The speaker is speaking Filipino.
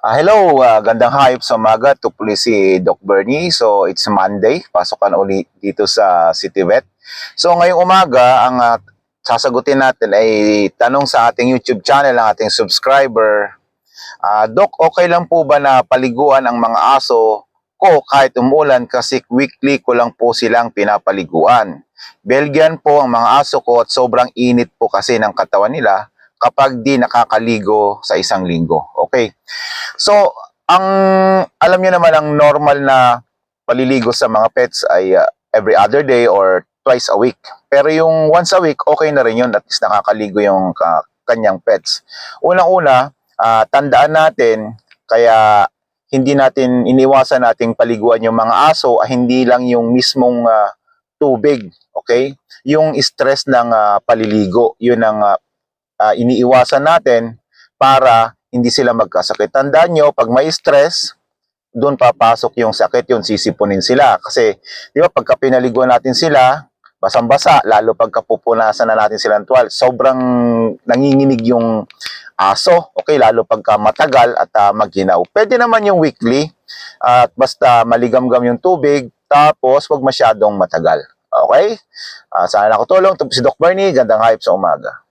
Ah, hello, ah, gandang hayop sa umaga. Tupuli si Doc Bernie. So, it's Monday. Pasokan uli dito sa City Vet. So, ngayong umaga, ang ah, sasagutin natin ay tanong sa ating YouTube channel ng ating subscriber. Ah, Doc, okay lang po ba na paliguan ang mga aso ko kahit umulan kasi weekly ko lang po silang pinapaliguan. Belgian po ang mga aso ko at sobrang init po kasi ng katawan nila kapag di nakakaligo sa isang linggo. Okay. So, ang alam niyo naman ang normal na paliligo sa mga pets ay uh, every other day or twice a week. Pero yung once a week, okay na rin yun. At least nakakaligo yung ka- kanyang pets. Unang-una, ah, tandaan natin, kaya hindi natin iniwasan nating paliguan yung mga aso, ah, hindi lang yung mismong ah, tubig, okay? Yung stress ng ah, paliligo, yun ang ah, ah, iniiwasan natin para hindi sila magkasakit. Tandaan nyo, pag may stress, doon papasok yung sakit, yung sisipunin sila. Kasi, di ba, pagka pinaliguan natin sila, basang-basa, lalo pagka pupunasan na natin silang tuwal, sobrang nanginginig yung aso, okay, lalo pagka matagal at ah, maghinaw. Pwede naman yung weekly, at basta maligam-gam yung tubig, tapos wag masyadong matagal. Okay? Ah, sana nakatulong. Ito si Doc Bernie, gandang hype sa umaga.